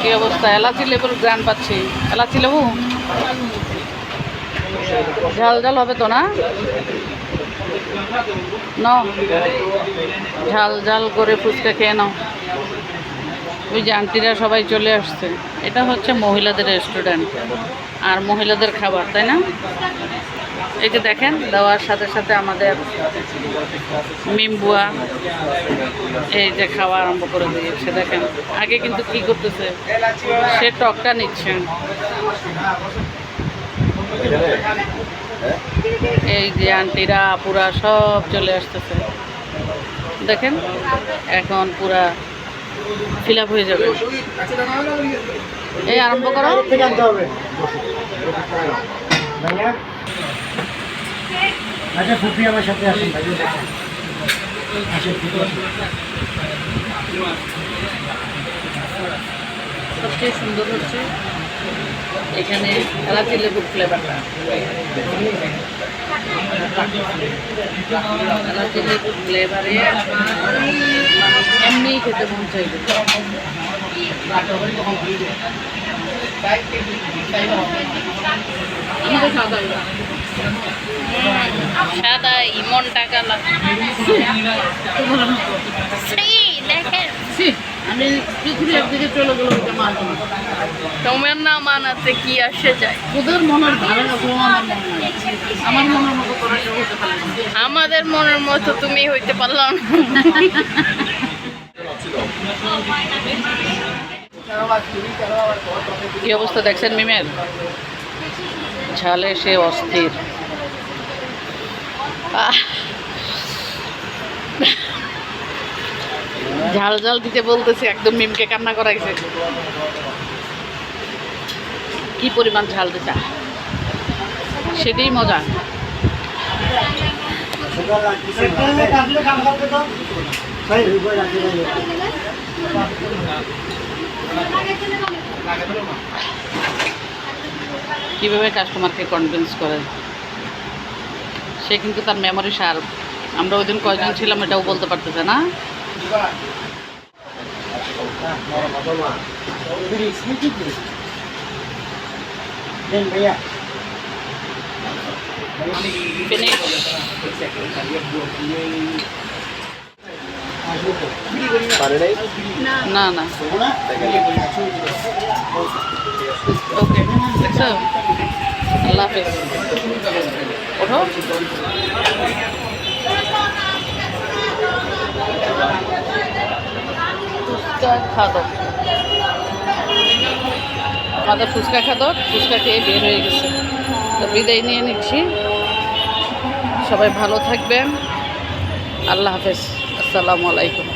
কি অবস্থা? এলাচি লেবুর গ্রান পাচ্ছি। এলাচি লেবু? ঝাল ঝাল হবে তো না? ঝাল ঝাল করে ফুচকা খেয়ে নাও। ওই যে আন্টিরা সবাই চলে আসছে। এটা হচ্ছে মহিলাদের রেস্টুরেন্ট আর মহিলাদের খাবার, তাই না? এই দেখেন, দেওয়ার সাথে সাথে আমাদের মিম্বুয়া এই যে খাওয়া আরম্ভ করে দিয়েছে, দেখেন। আগে কিন্তু কি করতেছে? সে টকটা নিচ্ছে। এই যে আন্টিরা পুরা সব চলে আসতেছে। দেখেন, এখন পুরা ফিল হয়ে যাবে। এই আরম্ভ করো। আচ্ছা ফুপি আমার সাথে আসুন সবচেয়ে সুন্দর হচ্ছে এখানে এলাচি লেবুর ফ্লেভারটা এমনিই খেতে মন চাইবে। সাদা। সাদা ইমন টাকা লাগে সেই দেখেন। আমি পৃথিবী একদিকে চলে গেলো ওইটা মানবো না তোমার না মানাতে কি আসে যায়? ওদের মনের আমার মনে আমার মনের মতো তোরা হতে পারবে আমাদের মনের মতো তুমি হইতে পারলাম না। কি অবস্থা দেখছেন মিমের? ঝালে সে অস্থির! ঝাল ঝাল দিতে বলতেছি, একদম মিমকে কান্না করাইছে। কি পরিমাণ ঝাল দিতা? সেটাই মজা। কাম করতে তো ভাই রুপে রাখতে কীভাবে কাস্টমারকে কনভিন্স করে? সে কিন্তু তার মেমোরি শার্প আমরা ওই দিন কয়জন ছিলাম এটাও বলতে পারতেছে না। ফিনিশ না। না ওকে আল্লাহ হাফেজ। ওঠো। ফুচকা খাদক আমাদের ফুচকা খাদক ফুচকা খেয়ে বের হয়ে গেছে। তো বিদায় নিয়ে নিচ্ছি। সবাই ভালো থাকবেন। আল্লাহ হাফেজ। আসসালামু আলাইকুম।